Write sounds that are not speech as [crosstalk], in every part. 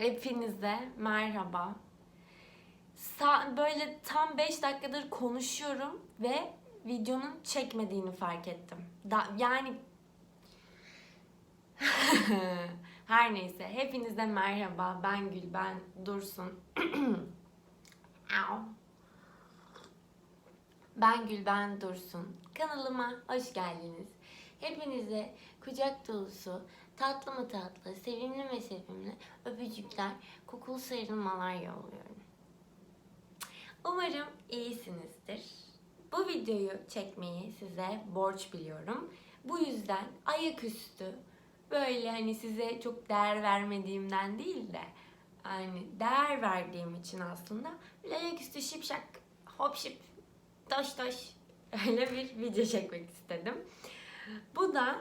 Hepinize merhaba. Sa- böyle tam 5 dakikadır konuşuyorum ve videonun çekmediğini fark ettim. Da- yani [laughs] her neyse hepinize merhaba. Ben Gül, ben Dursun. [clears throat] Ben Gül, ben Dursun. Kanalıma hoş geldiniz. Hepinize kucak dolusu, tatlı mı tatlı, sevimli mi sevimli öpücükler, kokulu sarılmalar yolluyorum. Umarım iyisinizdir. Bu videoyu çekmeyi size borç biliyorum. Bu yüzden ayaküstü böyle hani size çok değer vermediğimden değil de yani değer verdiğim için aslında böyle ayaküstü şipşak hop şip toş toş öyle bir video çekmek istedim. Bu da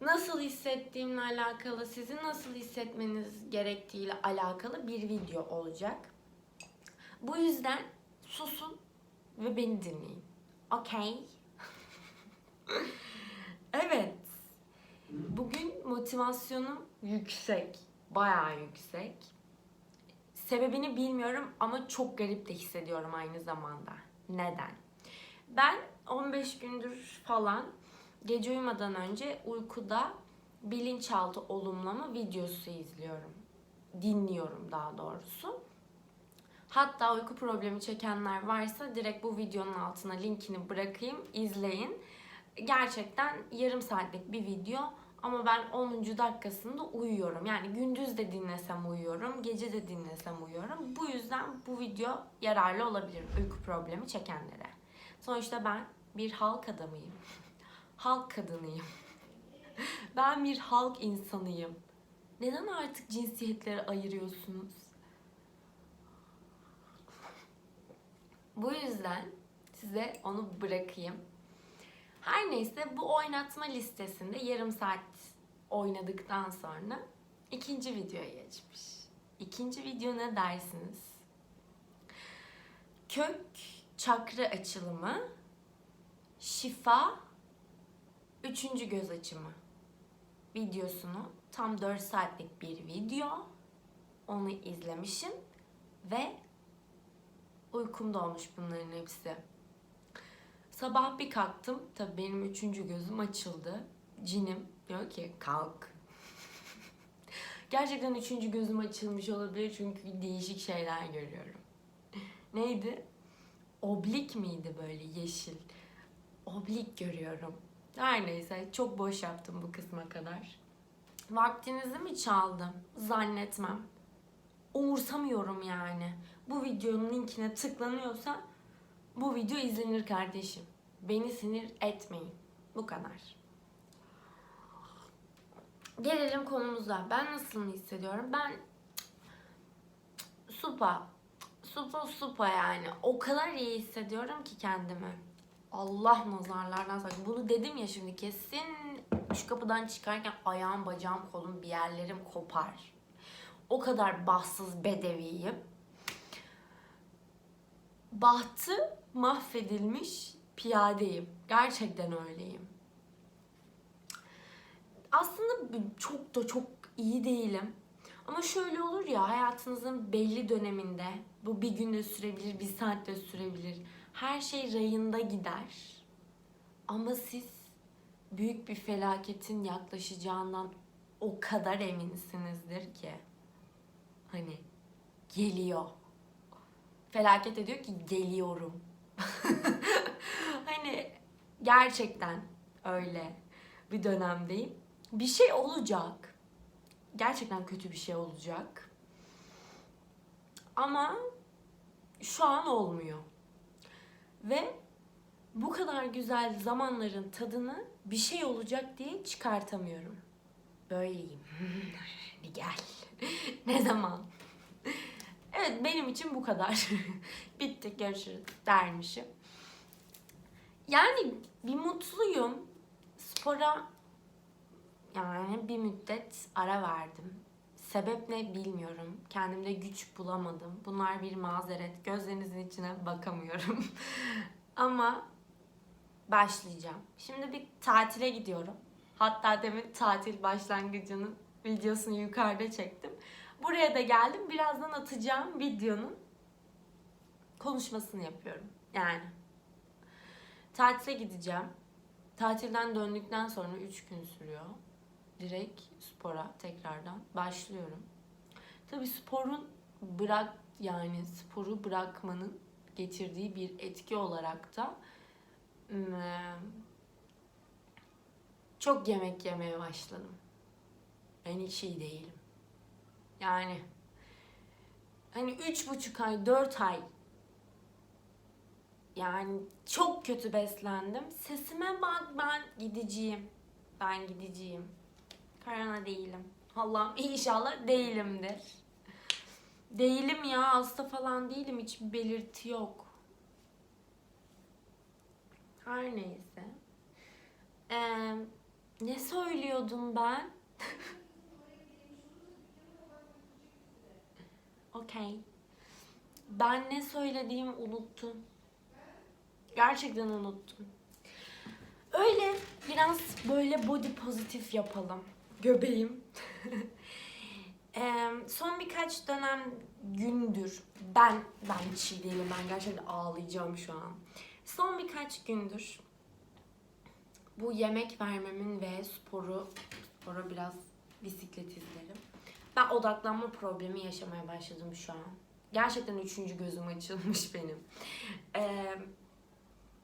nasıl hissettiğimle alakalı, sizin nasıl hissetmeniz gerektiğiyle alakalı bir video olacak. Bu yüzden susun ve beni dinleyin. Okey? [laughs] evet. Bugün motivasyonum yüksek. Bayağı yüksek. Sebebini bilmiyorum ama çok garip de hissediyorum aynı zamanda. Neden? Ben 15 gündür falan gece uyumadan önce uykuda bilinçaltı olumlama videosu izliyorum. Dinliyorum daha doğrusu. Hatta uyku problemi çekenler varsa direkt bu videonun altına linkini bırakayım, izleyin. Gerçekten yarım saatlik bir video ama ben 10. dakikasında uyuyorum. Yani gündüz de dinlesem uyuyorum, gece de dinlesem uyuyorum. Bu yüzden bu video yararlı olabilir uyku problemi çekenlere. Sonuçta ben bir halk adamıyım. [laughs] halk kadınıyım. [laughs] ben bir halk insanıyım. Neden artık cinsiyetleri ayırıyorsunuz? Bu yüzden size onu bırakayım. Her neyse bu oynatma listesinde yarım saat oynadıktan sonra ikinci videoya geçmiş. İkinci video ne dersiniz? Kök çakra açılımı, şifa, üçüncü göz açımı videosunu tam 4 saatlik bir video. Onu izlemişim ve uykum dolmuş bunların hepsi. Sabah bir kalktım. Tabii benim üçüncü gözüm açıldı. Cinim diyor ki kalk. [laughs] Gerçekten üçüncü gözüm açılmış olabilir çünkü değişik şeyler görüyorum. Neydi? Oblik miydi böyle yeşil? Oblik görüyorum. Her neyse çok boş yaptım bu kısma kadar. Vaktinizi mi çaldım? Zannetmem. Umursamıyorum yani. Bu videonun linkine tıklanıyorsa bu video izlenir kardeşim. Beni sinir etmeyin. Bu kadar. Gelelim konumuza. Ben nasıl hissediyorum? Ben supa. Supa supa yani. O kadar iyi hissediyorum ki kendimi. Allah nazarlardan sakın. Bunu dedim ya şimdi kesin şu kapıdan çıkarken ayağım, bacağım, kolum bir yerlerim kopar. O kadar bahtsız bedeviyim. Bahtı mahvedilmiş piyadeyim. Gerçekten öyleyim. Aslında çok da çok iyi değilim. Ama şöyle olur ya hayatınızın belli döneminde bu bir günde sürebilir, bir saatte sürebilir. Her şey rayında gider. Ama siz büyük bir felaketin yaklaşacağından o kadar eminsinizdir ki. Hani geliyor. Felaket ediyor ki geliyorum. [laughs] hani gerçekten öyle bir dönemdeyim. Bir şey olacak. Gerçekten kötü bir şey olacak. Ama şu an olmuyor. Ve bu kadar güzel zamanların tadını bir şey olacak diye çıkartamıyorum. Böyleyim. [laughs] Gel. [laughs] ne zaman? Evet benim için bu kadar. [laughs] Bitti görüşürüz dermişim. Yani bir mutluyum. Spora yani bir müddet ara verdim. Sebep ne bilmiyorum. Kendimde güç bulamadım. Bunlar bir mazeret. Gözlerinizin içine bakamıyorum. [laughs] Ama başlayacağım. Şimdi bir tatile gidiyorum. Hatta demin tatil başlangıcının videosunu yukarıda çektim. Buraya da geldim. Birazdan atacağım videonun konuşmasını yapıyorum. Yani tatile gideceğim. Tatilden döndükten sonra 3 gün sürüyor. Direkt spora tekrardan başlıyorum. Tabii sporun bırak yani sporu bırakmanın getirdiği bir etki olarak da hmm, çok yemek yemeye başladım. Ben hiç iyi değilim. Yani hani üç buçuk ay, dört ay yani çok kötü beslendim. Sesime bak ben gideceğim. Ben gideceğim. Karana değilim. Allah'ım inşallah değilimdir. Değilim ya hasta falan değilim. Hiçbir belirti yok. Her neyse. Ee, ne söylüyordum ben? [laughs] Okey. Ben ne söylediğimi unuttum. Gerçekten unuttum. Öyle biraz böyle body pozitif yapalım. Göbeğim. [laughs] Son birkaç dönem gündür ben ben çiğ değilim ben gerçekten ağlayacağım şu an. Son birkaç gündür bu yemek vermemin ve sporu spora biraz bisiklet izlerim. Ben odaklanma problemi yaşamaya başladım şu an. Gerçekten üçüncü gözüm açılmış [laughs] benim. Eee,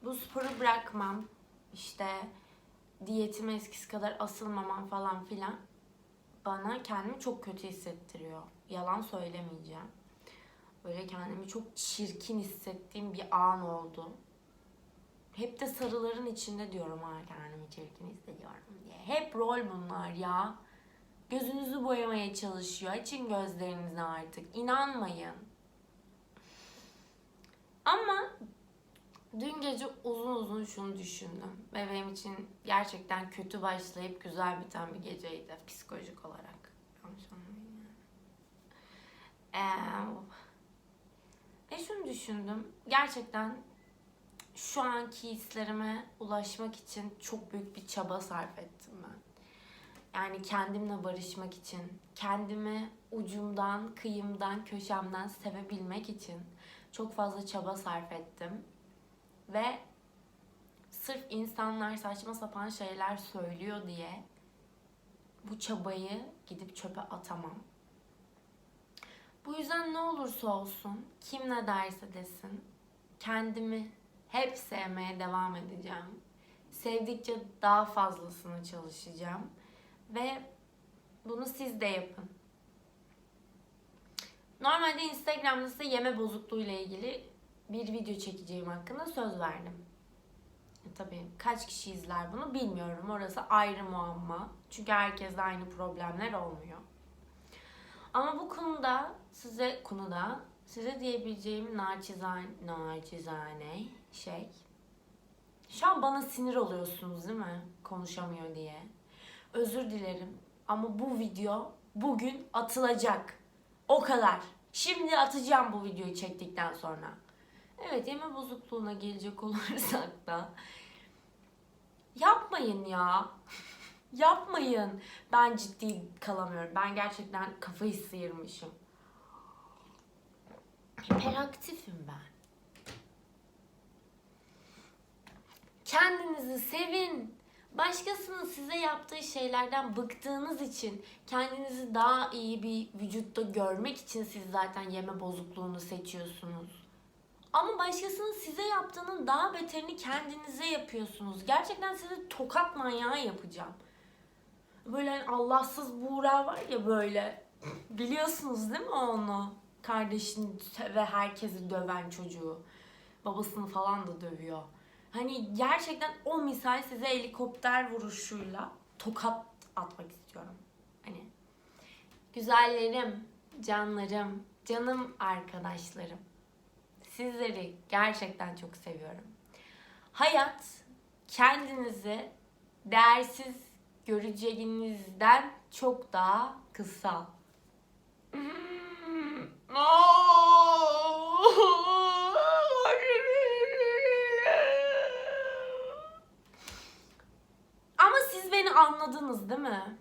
bu sporu bırakmam, işte diyetime eskisi kadar asılmamam falan filan bana kendimi çok kötü hissettiriyor. Yalan söylemeyeceğim. Böyle kendimi çok çirkin hissettiğim bir an oldu. Hep de sarıların içinde diyorum ha kendimi çirkin hissediyorum diye. Hep rol bunlar ya. Gözünüzü boyamaya çalışıyor. Açın gözlerinizi artık. İnanmayın. Ama dün gece uzun uzun şunu düşündüm. Ve benim için gerçekten kötü başlayıp güzel biten bir geceydi psikolojik olarak. Yanlış. Ee, ve şunu düşündüm. Gerçekten şu anki hislerime ulaşmak için çok büyük bir çaba sarf ettim ben. Yani kendimle barışmak için, kendimi ucumdan, kıyımdan, köşemden sevebilmek için çok fazla çaba sarf ettim. Ve sırf insanlar saçma sapan şeyler söylüyor diye bu çabayı gidip çöpe atamam. Bu yüzden ne olursa olsun, kim ne derse desin, kendimi hep sevmeye devam edeceğim. Sevdikçe daha fazlasını çalışacağım. Ve bunu siz de yapın. Normalde Instagram'da size yeme bozukluğu ile ilgili bir video çekeceğim hakkında söz verdim. E, tabii kaç kişi izler bunu bilmiyorum. Orası ayrı muamma. Çünkü herkeste aynı problemler olmuyor. Ama bu konuda size konuda size diyebileceğim naçizane, naçizane şey. Şu an bana sinir oluyorsunuz değil mi? Konuşamıyor diye. Özür dilerim ama bu video bugün atılacak. O kadar. Şimdi atacağım bu videoyu çektikten sonra. Evet yeme bozukluğuna gelecek olursak da yapmayın ya. [laughs] yapmayın. Ben ciddi kalamıyorum. Ben gerçekten kafayı sıyırmışım. Hiperaktifim ben. Kendinizi sevin. Başkasının size yaptığı şeylerden bıktığınız için kendinizi daha iyi bir vücutta görmek için siz zaten yeme bozukluğunu seçiyorsunuz. Ama başkasının size yaptığının daha beterini kendinize yapıyorsunuz. Gerçekten sizi tokat manyağı yapacağım. Böyle hani Allahsız Buğra var ya böyle. Biliyorsunuz değil mi onu? Kardeşini ve herkesi döven çocuğu. Babasını falan da dövüyor. Hani gerçekten o misal size helikopter vuruşuyla tokat atmak istiyorum. Hani güzellerim, canlarım, canım arkadaşlarım. Sizleri gerçekten çok seviyorum. Hayat kendinizi değersiz göreceğinizden çok daha kısa. Ama siz beni anladınız değil mi?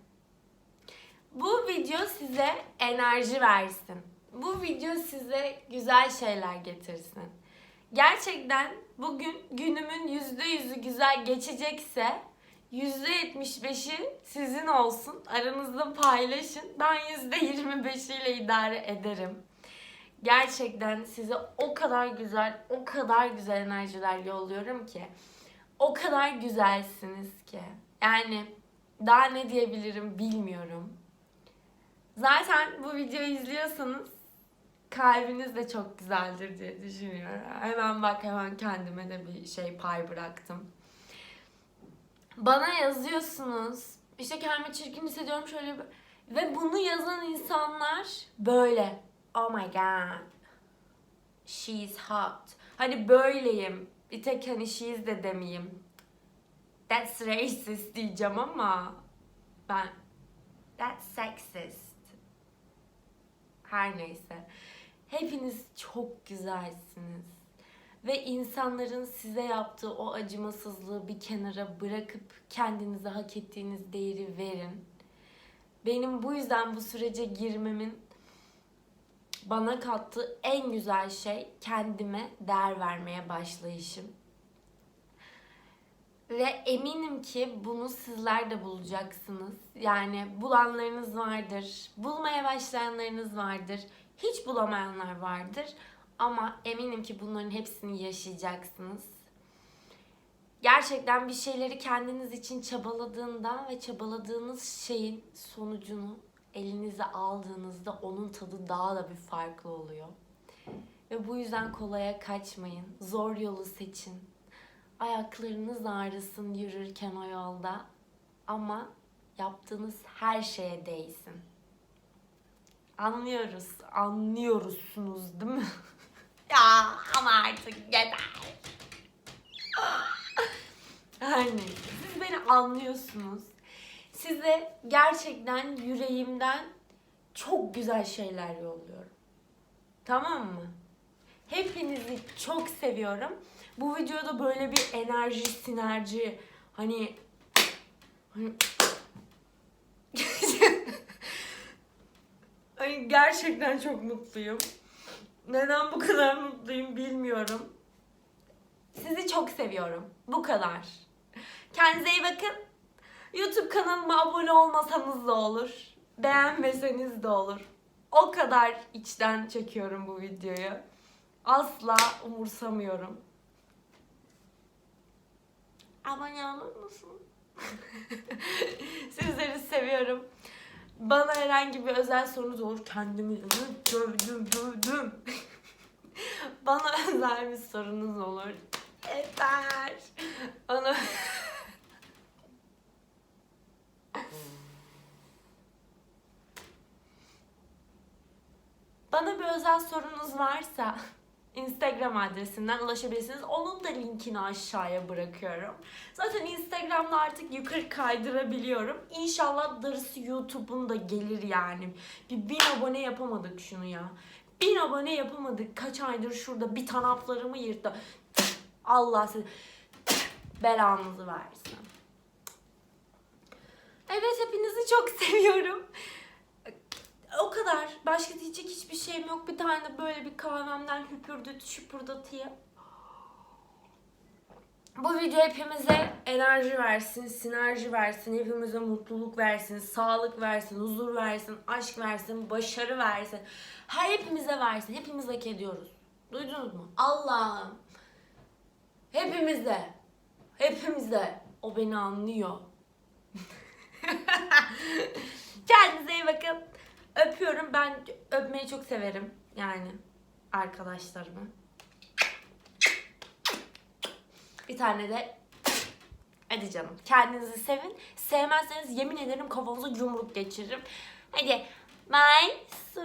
Bu video size enerji versin. Bu video size güzel şeyler getirsin. Gerçekten bugün günümün yüzde yüzü güzel geçecekse yüzde yetmiş beşi sizin olsun. Aranızda paylaşın. Ben yüzde yirmi beşiyle idare ederim. Gerçekten size o kadar güzel, o kadar güzel enerjiler yolluyorum ki. O kadar güzelsiniz ki. Yani daha ne diyebilirim bilmiyorum. Zaten bu videoyu izliyorsanız kalbiniz de çok güzeldir diye düşünüyorum. Hemen bak hemen kendime de bir şey pay bıraktım. Bana yazıyorsunuz. İşte kendimi çirkin hissediyorum şöyle bir... Ve bunu yazan insanlar böyle. Oh my god. She's hot. Hani böyleyim. Bir tek hani she's de demeyeyim. That's racist diyeceğim ama ben that's sexist. Her neyse. Hepiniz çok güzelsiniz. Ve insanların size yaptığı o acımasızlığı bir kenara bırakıp kendinize hak ettiğiniz değeri verin. Benim bu yüzden bu sürece girmemin bana kattığı en güzel şey kendime değer vermeye başlayışım. Ve eminim ki bunu sizler de bulacaksınız. Yani bulanlarınız vardır, bulmaya başlayanlarınız vardır, hiç bulamayanlar vardır. Ama eminim ki bunların hepsini yaşayacaksınız. Gerçekten bir şeyleri kendiniz için çabaladığında ve çabaladığınız şeyin sonucunu elinize aldığınızda onun tadı daha da bir farklı oluyor. Ve bu yüzden kolaya kaçmayın. Zor yolu seçin. Ayaklarınız ağrısın yürürken o yolda. Ama yaptığınız her şeye değsin. Anlıyoruz. Anlıyorsunuz değil mi? [laughs] ya ama artık yeter. [laughs] Her neyse. Siz beni anlıyorsunuz. Size gerçekten yüreğimden çok güzel şeyler yolluyorum. Tamam mı? Hepinizi çok seviyorum. Bu videoda böyle bir enerji, sinerji hani hani Ay gerçekten çok mutluyum. Neden bu kadar mutluyum bilmiyorum. Sizi çok seviyorum. Bu kadar. Kendinize iyi bakın. YouTube kanalıma abone olmasanız da olur. Beğenmeseniz de olur. O kadar içten çekiyorum bu videoyu. Asla umursamıyorum. Abone olur musun? [laughs] Sizleri seviyorum. Bana herhangi bir özel sorunuz olur. Kendimi dövdüm dövdüm. [laughs] Bana özel bir sorunuz olur. Yeter. Onu... [laughs] Bana bir özel sorunuz varsa Instagram adresinden ulaşabilirsiniz. Onun da linkini aşağıya bırakıyorum. Zaten Instagram'da artık yukarı kaydırabiliyorum. İnşallah darısı YouTube'un da gelir yani. Bir bin abone yapamadık şunu ya. Bin abone yapamadık. Kaç aydır şurada bir tanaplarımı yırttı. Allah size belanızı versin. Evet hepinizi çok [laughs] seviyorum. O kadar. Başka diyecek hiçbir şeyim yok. Bir tane böyle bir kahvemden hüpürdüt şüpürdatayım. Bu video hepimize enerji versin, sinerji versin, hepimize mutluluk versin, sağlık versin, huzur versin, aşk versin, başarı versin. Her hepimize versin. Hepimiz hak ediyoruz. Duydunuz mu? Allah'ım. Hepimize. Hepimize. O beni anlıyor. [laughs] Kendinize iyi bakın. Öpüyorum. Ben öpmeyi çok severim. Yani arkadaşlarımı. Bir tane de hadi canım kendinizi sevin. Sevmezseniz yemin ederim kafanıza yumruk geçiririm. Hadi bye. Su.